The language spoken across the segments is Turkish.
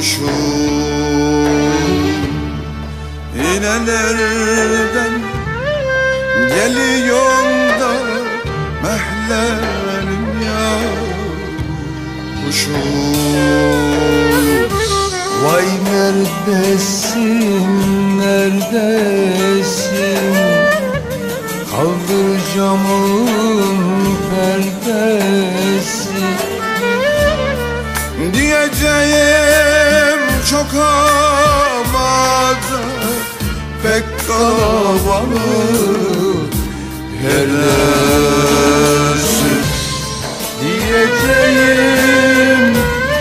Kuşum Yine nereden geliyor da Mehlerim ya Kuşum Vay neredesin, neredesin? Kaldır camın perdesi. Diyeceğim çok ama da pek kalabalık yerlersin Diyeceğim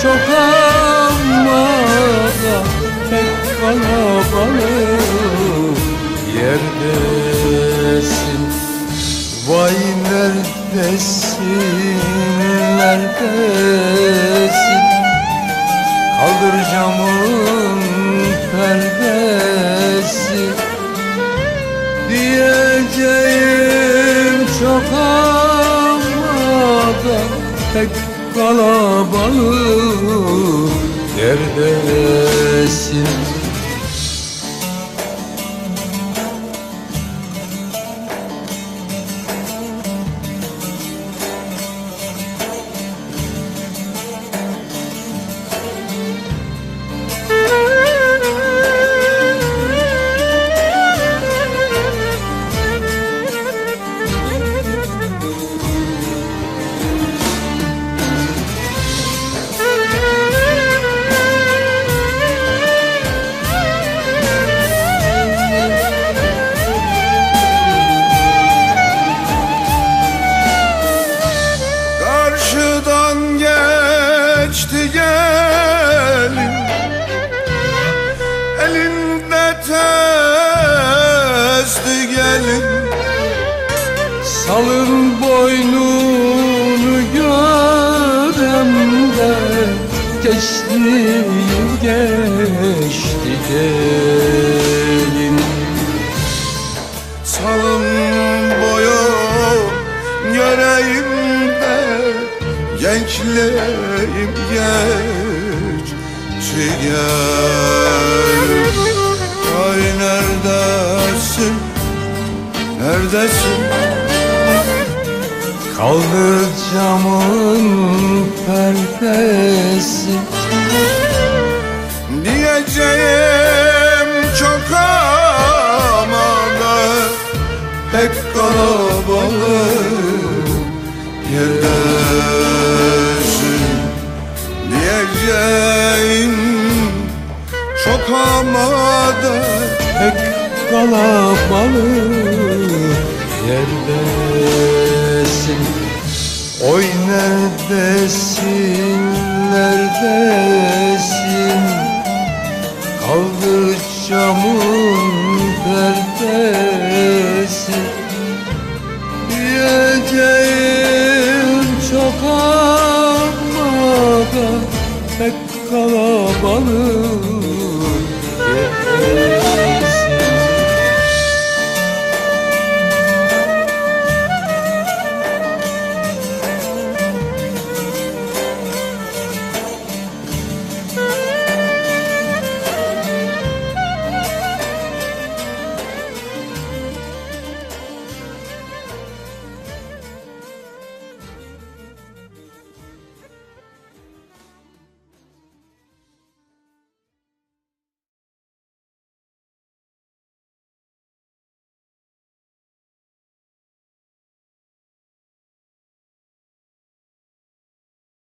çok ama pek kalabalık yerdesin. Vay neredesin, neredesin Kaldır camın perdesi Diyeceğim çok ama da pek kalabalık Neredesin? Testi gelin Salın boynunu göremde Geçti geçti gelin. Salın boyu göreyim de Gençliğim geçti gel neredesin Kaldır camın perdesi. Diyeceğim çok ama da pek kalabalık yerdesin. Diyeceğim çok ama da Pek kalabalık yerdesin Oy neredesin, neredesin? Kaldır camın perdesi Diyeceğim çok ama da pek kalabalık